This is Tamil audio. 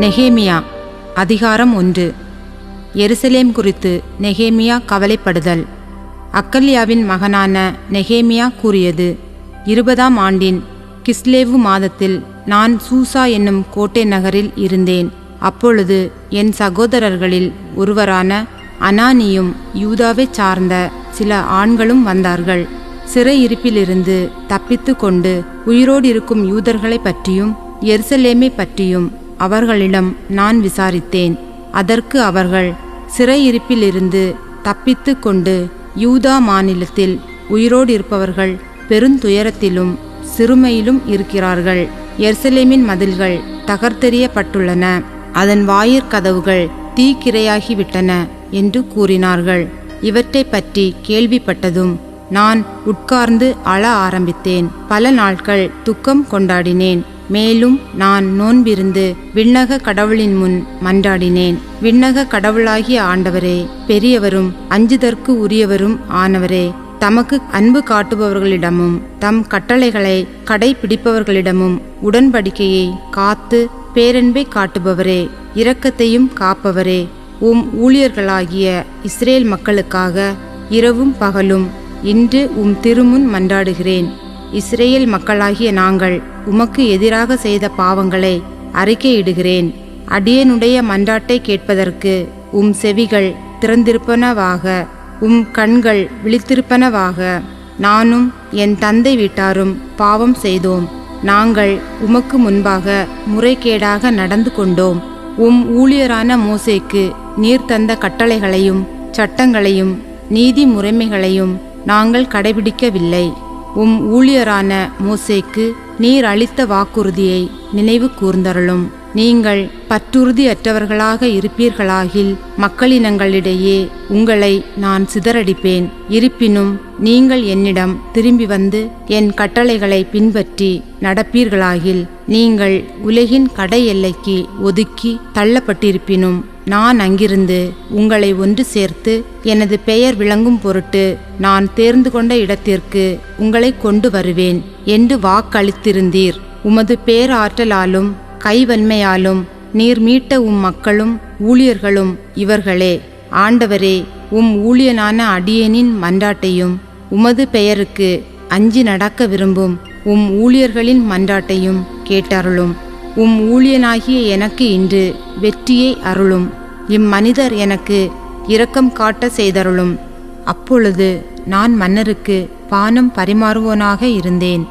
நெஹேமியா அதிகாரம் ஒன்று. எருசலேம் குறித்து நெஹேமியா கவலைப்படுதல். அக்கல்யாவின் மகனான நெஹேமியா கூறியது இருபதாம் ஆண்டின் கிஸ்லேவு மாதத்தில் நான் சூசா என்னும் கோட்டை நகரில் இருந்தேன். அப்பொழுது என் சகோதரர்களில் ஒருவரான அனானியும் யூதாவைச் சார்ந்த சில ஆண்களும் வந்தார்கள். சிறையிருப்பிலிருந்து தப்பித்து கொண்டு உயிரோடு இருக்கும் யூதர்களைப் பற்றியும் எருசலேமை பற்றியும் அவர்களிடம் நான் விசாரித்தேன். அதற்கு அவர்கள் சிறையிருப்பிலிருந்து தப்பித்து கொண்டு யூதா மாநிலத்தில் உயிரோடு இருப்பவர்கள் பெருந்துயரத்திலும் சிறுமையிலும் இருக்கிறார்கள். எர்சலேமின் மதில்கள் தகர்த்தெறியப்பட்டுள்ளன. அதன் வாயிற்கதவுகள் தீக்கிரையாகிவிட்டன என்று கூறினார்கள். இவற்றை பற்றி கேள்விப்பட்டதும் நான் உட்கார்ந்து அழ ஆரம்பித்தேன். பல நாட்கள் துக்கம் கொண்டாடினேன். மேலும் நான் நோன்பிருந்து விண்ணக கடவுளின் முன் மன்றாடினேன். விண்ணக கடவுளாகிய ஆண்டவரே பெரியவரும் அஞ்சுதற்கு உரியவரும் ஆனவரே தமக்கு அன்பு காட்டுபவர்களிடமும் தம் கட்டளைகளை கடைபிடிப்பவர்களிடமும் உடன்படிக்கையை காத்து பேரன்பை காட்டுபவரே இரக்கத்தையும் காப்பவரே உம் ஊழியர்களாகிய இஸ்ரேல் மக்களுக்காக இரவும் பகலும் இன்று உம் திருமுன் மன்றாடுகிறேன். இஸ்ரேல் மக்களாகிய நாங்கள் உமக்கு எதிராக செய்த பாவங்களை அறிக்கையிடுகிறேன். அடியனுடைய மன்றாட்டை கேட்பதற்கு உம் செவிகள் திறந்திருப்பனவாக உம் கண்கள் விழித்திருப்பனவாக. நானும் என் தந்தை வீட்டாரும் பாவம் செய்தோம். நாங்கள் உமக்கு முன்பாக முறைகேடாக நடந்து கொண்டோம். உம் ஊழியரான மோசேக்கு நீர் தந்த கட்டளைகளையும் சட்டங்களையும் நீதி முறைமைகளையும் நாங்கள் கடைபிடிக்கவில்லை. உம் ஊழியரான மோசேக்கு நீர் அளித்த வாக்குறுதியை நினைவு கூர்ந்தருளும். நீங்கள் பற்றுறுதியற்றவர்களாக இருப்பீர்களாகில் மக்களினங்களிடையே உங்களை நான் சிதறடிப்பேன். இருப்பினும் நீங்கள் என்னிடம் திரும்பி வந்து என் கட்டளைகளை பின்பற்றி நடப்பீர்களாகில் நீங்கள் உலகின் கடை எல்லைக்கு ஒதுக்கி தள்ளப்பட்டிருப்பினும். நான் அங்கிருந்து உங்களை ஒன்று சேர்த்து எனது பெயர் விளங்கும் பொருட்டு நான் தேர்ந்து கொண்ட இடத்திற்கு உங்களை கொண்டு வருவேன் என்று வாக்களித்திருந்தீர். உமது பேராற்றலாலும் கைவன்மையாலும் நீர் மீட்ட உம் மக்களும் ஊழியர்களும் இவர்களே ஆண்டவரே உம் ஊழியனான அடியேனின் மன்றாட்டையும் உமது பெயருக்கு அஞ்சி நடக்க விரும்பும் உம் ஊழியர்களின் மன்றாட்டையும் கேட்டருளும். உம் ஊழியனாகிய எனக்கு இன்று வெற்றியை அருளும். இம்மனிதர் எனக்கு இரக்கம் காட்ட செய்தருளும். அப்பொழுது நான் மன்னருக்கு பானம் பரிமாறுவோனாக இருந்தேன்.